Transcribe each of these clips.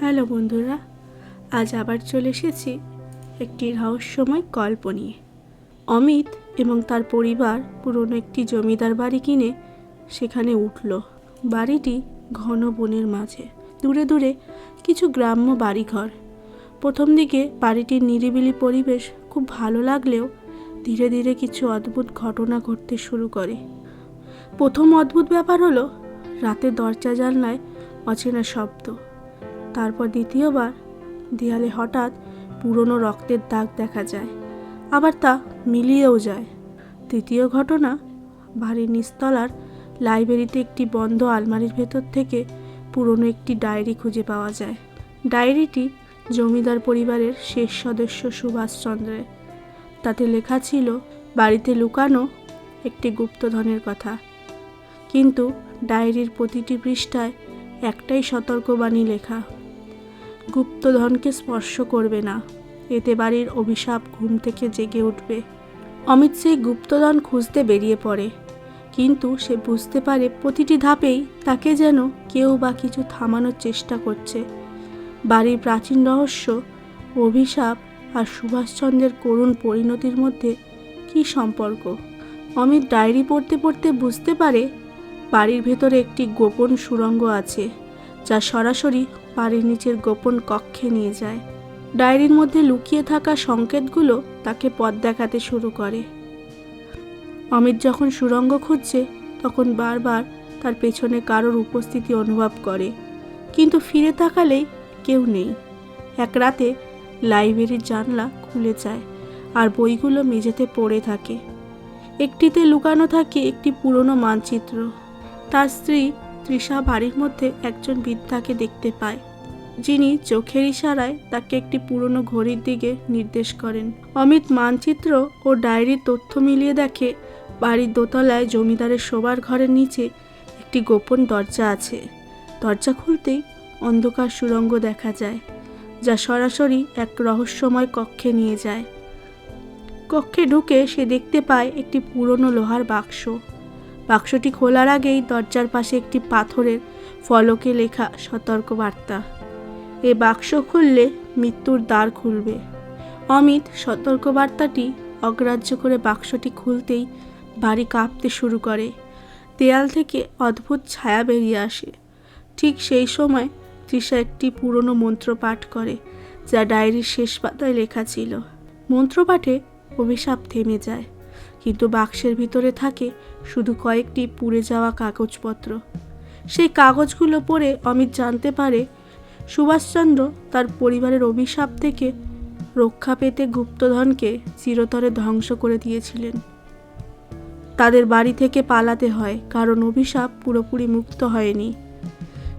Hello বন্ধুরা, আজ আবার চলে এসেছি একটি রহস্যময় গল্প নিয়ে। অমিত এবং তার পরিবার পুরনো একটি জমিদার বাড়ি কিনে সেখানে উঠল। বাড়িটি ঘন বনের মাঝে। দূরে দূরে কিছু গ্রাম্য বাড়িঘর। প্রথম দিকে বাড়িটির নিরিবিলি পরিবেশ খুব ভালো লাগলেও ধীরে ধীরে কিছু অদ্ভুত ঘটনা ঘটতে শুরু করে। প্রথম অদ্ভুত ব্যাপার হলো, রাতে দরজা জানলায় অচেনা শব্দ। তারপর দ্বিতীয়বার দেয়ালে হঠাৎ পুরনো রক্তের দাগ দেখা যায়, আবার তা মিলিয়েও যায়। তৃতীয় ঘটনা, বাড়ির নিচতলার লাইব্রেরিতে একটি বন্ধ আলমারির ভেতর থেকে পুরনো একটি ডায়েরি খুঁজে পাওয়া যায়। ডায়েরিটি জমিদার পরিবারের শেষ সদস্য সুভাষচন্দ্রের তাতে লেখা ছিল, বাড়িতে লুকানো একটি গুপ্তধনের কথা। কিন্তু ডায়েরির প্রতিটি পৃষ্ঠায় একটাই সতর্কবাণী লেখা। গুপ্তধনকে স্পর্শ করবে না। এতে বাড়ির অভিশাপ ঘুম থেকে জেগে উঠবে। অমিত সেই গুপ্তধন খুঁজতে বেরিয়ে পড়ে। কিন্তু সে বুঝতে পারে প্রতিটি ধাপেই তাকে যেন কেউ বা কিছু থামানোর চেষ্টা করছে। বাড়ির প্রাচীন রহস্য, অভিশাপ আর সুভাষচন্দ্রের করুণ পরিণতির মধ্যে কী সম্পর্ক? অমিত ডায়েরি পড়তে পড়তে বুঝতে পারে বাড়ির ভেতরে একটি গোপন সুড়ঙ্গ আছে, যা সরাসরি বাড়ির নিচের গোপন কক্ষে নিয়ে যায়। ডায়েরির মধ্যে লুকিয়ে থাকা সংকেতগুলো তাকে পথ দেখাতে শুরু করে। অমিত যখন সুড়ঙ্গ খুঁজছে, তখন বারবার তার পেছনে কারোর উপস্থিতি অনুভব করে। কিন্তু ফিরে তাকালেই কেউ নেই। এক রাতে লাইব্রেরির জানলা খুলে যায় আর বইগুলো মেঝেতে পড়ে থাকে। একটিতে লুকানো থাকে একটি পুরনো মানচিত্র। তার স্ত্রী তৃষা বাড়ির মধ্যে একজন বৃদ্ধাকে দেখতে পায়। যিনি চোখের ইশারায় তাকে একটি পুরনো ঘড়ির দিকে নির্দেশ করেন। অমিত মানচিত্র ও ডায়েরির তথ্য মিলিয়ে দেখে বাড়ির দোতলায় জমিদারের শোবার ঘরের নিচে একটি গোপন দরজা আছে। দরজা খুলতেই অন্ধকার সুড়ঙ্গ দেখা যায়, যা সরাসরি এক রহস্যময় কক্ষে নিয়ে যায়। কক্ষে ঢুকে সে দেখতে পায় একটি পুরনো লোহার বাক্স। বাক্সটি খোলার আগেই দরজার পাশে একটি পাথরের ফলকে লেখা সতর্ক বার্তা এ বাক্স খুললে মৃত্যুর দ্বার খুলবে। অমিত সতর্কবার্তাটি অগ্রাহ্য করে বাক্সটি খুলতেই বাড়ি কাঁপতে শুরু করে। দেয়াল থেকে অদ্ভুত ছায়া বেরিয়ে আসে। ঠিক সেই সময় তৃষা একটি পুরনো মন্ত্র পাঠ করে, যা ডায়েরির শেষ পাতায় লেখা ছিল। মন্ত্রপাঠে অভিশাপ থেমে যায়, কিন্তু বাক্সের ভিতরে থাকে শুধু কয়েকটি পুড়ে যাওয়া কাগজপত্র। সেই কাগজগুলো পড়ে অমিত জানতে পারে সুভাষচন্দ্র তার পরিবারের অভিশাপ থেকে রক্ষা পেতে গুপ্তধনকে চিরতরে ধ্বংস করে দিয়েছিলেন। তাদের বাড়ি থেকে পালাতে হয়, কারণ অভিশাপ পুরোপুরি মুক্ত হয়নি।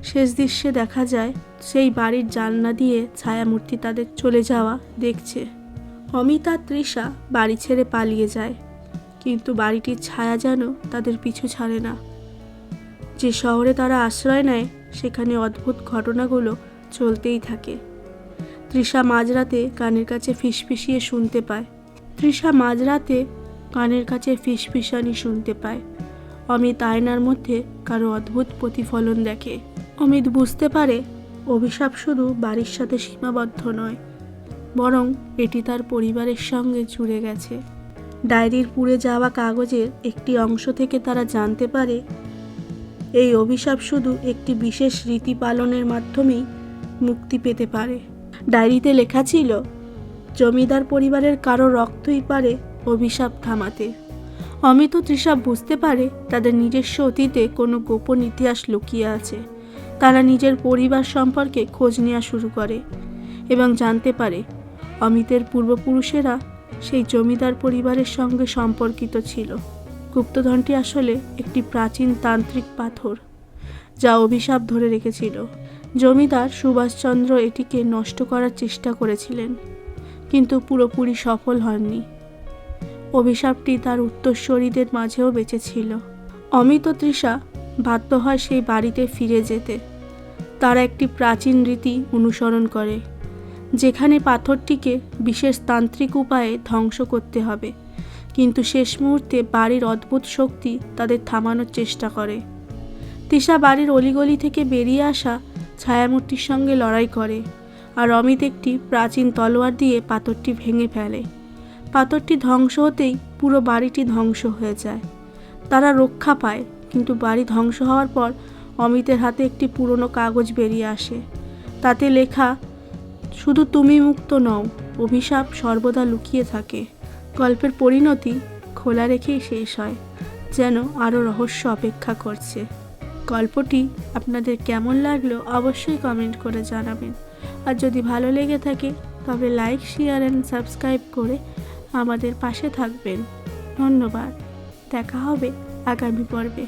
শেষ দৃশ্যে দেখা যায়, সেই বাড়ির জানলা দিয়ে ছায়ামূর্তি তাদের চলে যাওয়া দেখছে। অমিতা, তৃষা বাড়ি ছেড়ে পালিয়ে যায়, কিন্তু বাড়িটির ছায়া যেন তাদের পিছু ছাড়ে না। যে শহরে তারা আশ্রয় নেয়, সেখানে অদ্ভুত ঘটনাগুলো চলতেই থাকে। তৃষা মাঝরাতে কানের কাছে ফিসফিসিয়ে শুনতে পায়। তৃষা মাঝরাতে কানের কাছে ফিসফিসানি শুনতে পায়। অমিত আয়নার মধ্যে কারও অদ্ভুত প্রতিফলন দেখে। অমিত বুঝতে পারে, অভিশাপ শুধু বাড়ির সাথে সীমাবদ্ধ নয়, বরং এটি তার পরিবারের সঙ্গে জুড়ে গেছে। ডায়েরির পুড়ে যাওয়া কাগজের একটি অংশ থেকে তারা জানতে পারে, এই অভিশাপ শুধু একটি বিশেষ রীতি পালনের মাধ্যমেই মুক্তি পেতে পারে। ডায়েরিতে লেখা ছিল, জমিদার পরিবারের কারও রক্তই পারে অভিশাপ থামাতে। অমিত তৃষা বুঝতে পারে তাদের নিজস্ব অতীতে কোনো গোপন ইতিহাস লুকিয়ে আছে। তারা নিজের পরিবার সম্পর্কে খোঁজ নেওয়া শুরু করে এবং জানতে পারে, অমিতের পূর্বপুরুষেরা সেই জমিদার পরিবারের সঙ্গে সম্পর্কিত ছিল। গুপ্তধনটি আসলে একটি প্রাচীন তান্ত্রিক পাথর। যা অভিশাপ ধরে রেখেছিল। জমিদার সুভাষচন্দ্র এটিকে নষ্ট করার চেষ্টা করেছিলেন, কিন্তু পুরোপুরি সফল হননি। অভিশাপটি তার উত্তরস্বরীদের মাঝেও বেঁচে ছিল। অমিত তৃষা বাধ্য হয় সেই বাড়িতে ফিরে যেতে। তারা একটি প্রাচীন রীতি অনুসরণ করে, যেখানে পাথরটিকে বিশেষ তান্ত্রিক উপায়ে ধ্বংস করতে হবে, কিন্তু শেষ মুহূর্তে বাড়ির অদ্ভুত শক্তি তাদের থামানোর চেষ্টা করে। তিশা বাড়ির অলিগলি থেকে বেরিয়ে আসা ছায়ামূর্তির সঙ্গে লড়াই করে আর অমিত একটি প্রাচীন তলোয়ার দিয়ে পাথরটি ভেঙে ফেলে। পাথরটি ধ্বংস হতেই পুরো বাড়িটি ধ্বংস হয়ে যায়। তারা রক্ষা পায়, কিন্তু বাড়ি ধ্বংস হওয়ার পর অমিতের হাতে একটি পুরনো কাগজ বেরিয়ে আসে। তাতে লেখা, শুধু তুমি মুক্ত নও অভিশাপ সর্বদা লুকিয়ে থাকে। গল্পের পরিণতি খোলা রেখেই শেষ হয়, যেন আরও রহস্য অপেক্ষা করছে। গল্পটি আপনাদের কেমন লাগল অবশ্যই কমেন্ট করে জানাবেন। আর যদি ভালো লেগে থাকে, তবে লাইক শেয়ার অ্যান্ড সাবস্ক্রাইব করে আমাদের পাশে থাকবেন। ধন্যবাদ। দেখা হবে আগামী পর্বে।